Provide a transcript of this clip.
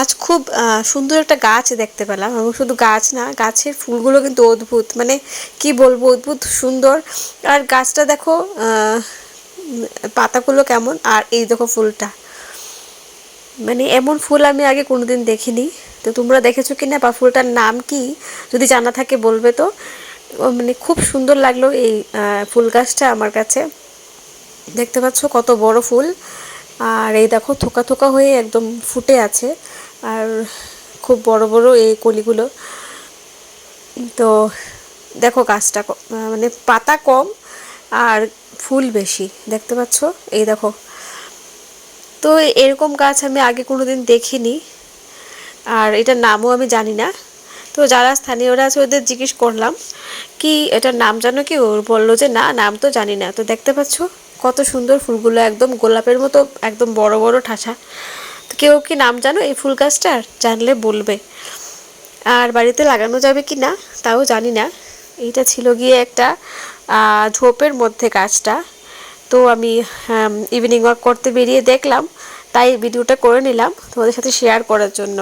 আজ খুব সুন্দর একটা গাছ দেখতে পেলাম এবং শুধু গাছ না, গাছের ফুলগুলো কিন্তু অদ্ভুত মানে কি বলব, অদ্ভুত সুন্দর। আর গাছটা দেখো পাতাগুলো কেমন, আর এই দেখো ফুলটা। মানে এমন ফুল আমি আগে কোনোদিন দেখিনি। তো তোমরা দেখেছ কি না বা ফুলটার নাম কি, যদি জানা থাকে বলবে তো। মানে খুব সুন্দর লাগল এই ফুল গাছটা আমার কাছে। দেখতে পাচ্ছ কত বড় ফুল। আর এই দেখো থোকা থোকা হয়ে একদম ফুটে আছে। আর খুব বড় বড় এই কলিগুলো। তো দেখো গাছটা মানে পাতা কম আর ফুল বেশি, দেখতে পাচ্ছ? এই দেখো। তো এরকম গাছ আমি আগে কোনো দিন দেখিনি আর এটার নামও আমি জানি না। তো যারা স্থানীয়রা আছে ওদের জিজ্ঞেস করলাম কি এটার নাম জানো কি? ওর বলল যে না, নাম তো জানি না। তো দেখতে পাচ্ছ কত সুন্দর ফুলগুলো, একদম গোলাপের মতো, একদম বড় বড় ঠাসা। কেউ কি নাম জানো এই ফুল গাছটার? জানলে বলবে। আর বাড়িতে লাগানো যাবে কি না, তাও জানি না। এইটা ছিল গিয়ে একটা ঝোপের মধ্যে গাছটা। তো আমি ইভিনিং ওয়াক করতে বেরিয়ে দেখলাম, তাই ভিডিওটা করে নিলাম তোমাদের সাথে শেয়ার করার জন্য।